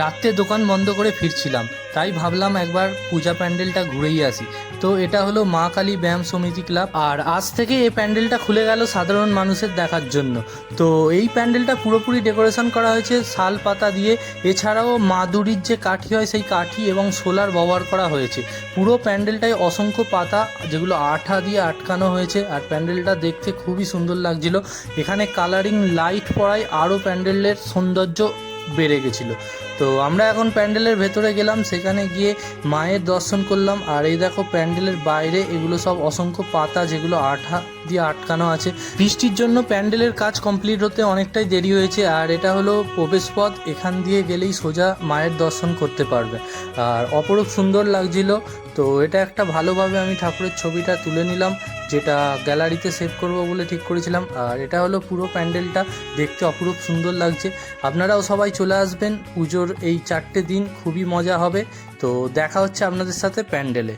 রাত্রে দোকান বন্ধ করে ফিরছিলাম, তাই ভাবলাম একবার পূজা প্যান্ডেলটা ঘুরেই আসি। তো এটা হলো মা কালী ব্যায়াম সমিতি ক্লাব। আর আজ থেকে এই প্যান্ডেলটা খুলে গেল সাধারণ মানুষের দেখার জন্য। তো এই প্যান্ডেলটা পুরোপুরি ডেকোরেশন করা হয়েছে শাল পাতা দিয়ে। এছাড়াও মাদুরির যে কাঠি হয় সেই কাঠি এবং সোলার ব্যবহার করা হয়েছে। পুরো প্যান্ডেলটায় অসংখ্য পাতা, যেগুলো আঠা দিয়ে আটকানো হয়েছে। আর প্যান্ডেলটা দেখতে খুবই সুন্দর লাগছিল। এখানে কালারিং লাইট পড়ায় আরও প্যান্ডেলের সৌন্দর্য বেড়ে গেছিল। তো আমরা এখন প্যান্ডেলের ভেতরে গেলাম, সেখানে গিয়ে মায়ের দর্শন করলাম। আর এই দেখো প্যান্ডেলের বাইরে এগুলো সব অসংখ্য পাতা যেগুলো আঠা দিয়ে আটকানো আছে। বৃষ্টির জন্য প্যান্ডেলের কাজ কমপ্লিট হতে অনেকটাই দেরি হয়েছে। আর এটা হলো প্রবেশপথ এখান দিয়ে গেলেই সোজা মায়ের দর্শন করতে পারবে। আর অপরূপ সুন্দর লাগছিল। তো এটা একটা ভালোভাবে আমি ঠাকুরের ছবিটা তুলে নিলাম। যেটা গ্যালারিতে সেভ করব বলে ঠিক করেছিলাম। আর এটা হলো পুরো প্যান্ডেলটা। দেখতে অপরূপ সুন্দর লাগছে। আপনারাও সবাই চলে আসবেন। পুজোর এই চারটে দিন খুবই মজা হবে। তো দেখা হচ্ছে আপনাদের সাথে প্যান্ডেলে।